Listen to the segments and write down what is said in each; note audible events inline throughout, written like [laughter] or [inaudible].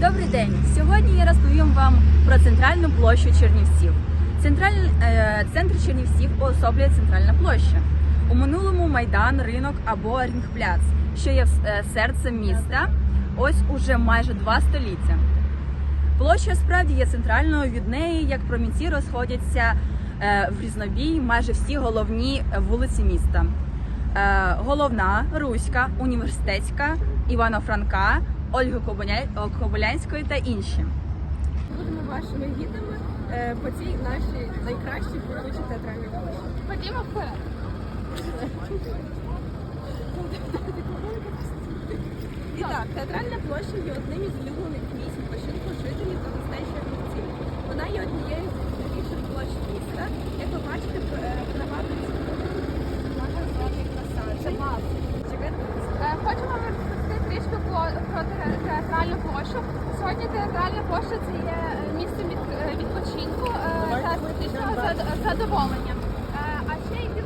Добрий день! Сьогодні я розповім вам про центральну площу Чернівців. Централь... е, Центр Чернівців уособлює центральна площа. У минулому майдан, ринок або рінгпляц, що є е, серцем міста. Ось уже майже два століття. Площа справді є центральною. Від неї, як промінці, розходяться е, в різнобій майже всі головні вулиці міста. Головна, Руська, Університетська, Івана Франка, Ольги Кобилянської та інші. Будемо вашими гідами е, по цій нашій найкращій площі театральній площі. Ходімо вперед. І так, театральна площа є одним із улюблених місць відпочинку жителів та гостей Чернівців. Вона є однією з найбільших площ міста. Як ви бачите, краса. Це мав. Е, розповісти трішки про, про те- театральну площу. Сьогодні театральна це є місцем е, відпочинку е, та естетичного зад- задоволення. Е, А ще якби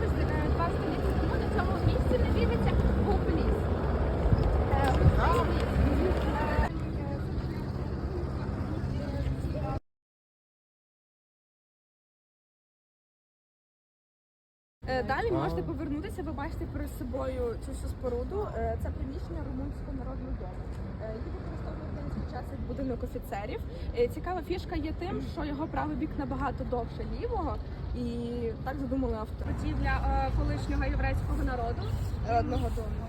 два століття тому на цьому місці не дивиться був ліс. Е, був ліс. Е, Е, Далі можете повернутися, ви бачите перед собою цю всю споруду. Е, Це приміщення Румунського народного дому. Е, Її використовують час як будинок офіцерів. Е, Цікава фішка є тим, що його правий бік набагато довше лівого, і так задумали автори. Будівля е, колишнього єврейського народу одного дому.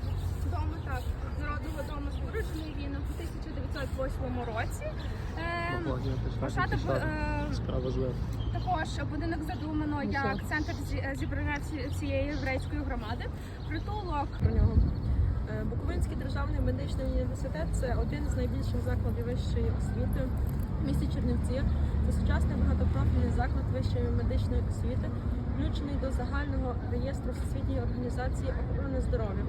Дому так, народного дому споруджений він у 1908 році. Е, Пошати бу- е, Справа зле. Також будинок задумано як центр зібрання цієї єврейської громади. Притулок про нього. Е, Буковинський державний медичний університет це один з найбільших закладів вищої освіти в місті Чернівці. Це сучасний багатопрофільний заклад вищої медичної освіти, включений до загального реєстру Всесвітньої організації охорони здоров'я,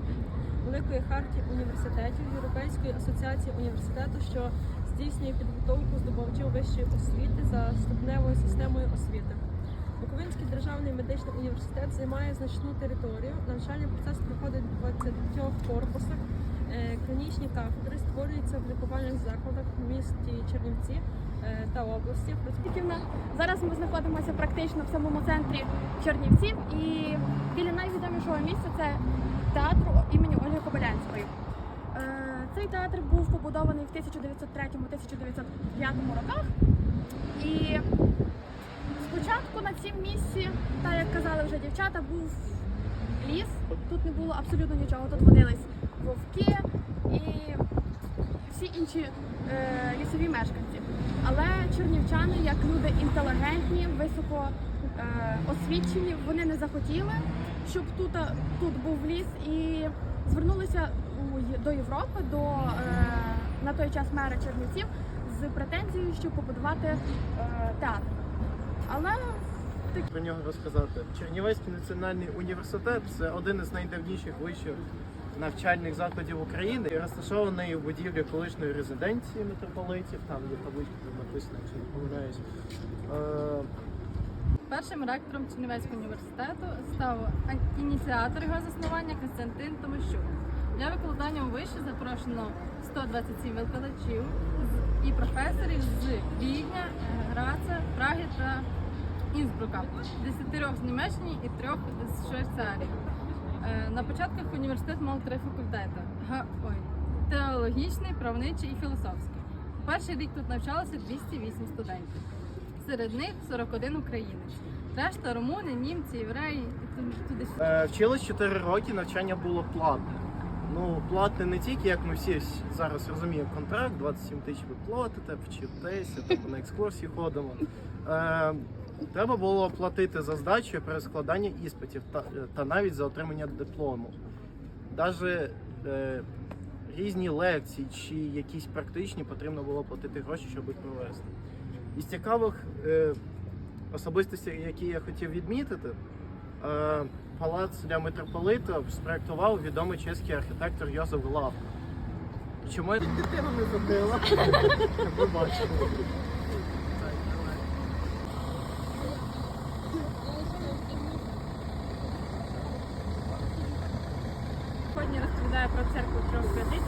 Великої хартії університетів, Європейської асоціації університету, що здійснює підготовку здобувачів вищої освіти за ступневою системою освіти. Буковинський державний медичний університет займає значну територію. Навчальний процес проходить в 20 корпусах. Е, Клінічні кафедри створюються в лікувальних закладах в місті Чернівці е, та області. Зараз ми знаходимося практично в самому центрі Чернівців і біля найвідомішого місця це театру імені Ольги Кобилянської. Е, Цей театр був побудований в 1903-1905 роках. І спочатку на цім місці, так як казали вже дівчата, був ліс. Тут не було абсолютно нічого. Тут водились вовки і всі інші е, лісові мешканці. Але чернівчани, як люди інтелігентні, високо е, освічені, вони не захотіли, щоб тут, тут був ліс, і звернулися у, до Європи, до е, на той час мера Чернівців з претензією, щоб побудувати е, театр. Але Про нього розказати. Чернівецький національний університет це один із найдавніших вищих навчальних закладів України і розташований у будівлі колишньої резиденції митрополитів. Там є табличка написано, якщо не помиляюсь. Е, Першим ректором Чернівецького університету став ініціатор його заснування Константин Томощук. Для викладання у виші запрошено 127 викладачів і професорів з Відня, Граца, Праги та Інсбрука, десятирьох з Німеччини і трьох з Швейцарії. Е, На початках університет мав три факультети: теологічний, правничий і філософський. Перший рік тут навчалося 208 студентів. Серед них 41 українець. Решта румуни, німці, євреї туди-. Е, Вчились 4 роки, навчання було платне. Ну, платне не тільки, як ми всі зараз розуміємо, контракт, 27 тисяч ви платите, вчитеся, там на екскурсії ходимо. Е, треба було платити за здачу при складанні іспитів та, та навіть за отримання диплому. Навіть е, різні лекції чи якісь практичні потрібно було платити гроші, щоб їх провести. Із цікавих е, особистостей, які я хотів відмітити, палац для митрополита спроектував відомий чеський архітектор Йозеф Главко. Чому я дитину не забила? [laughs] Ви бачите. сьогодні розповідає про церкву трьох святиць.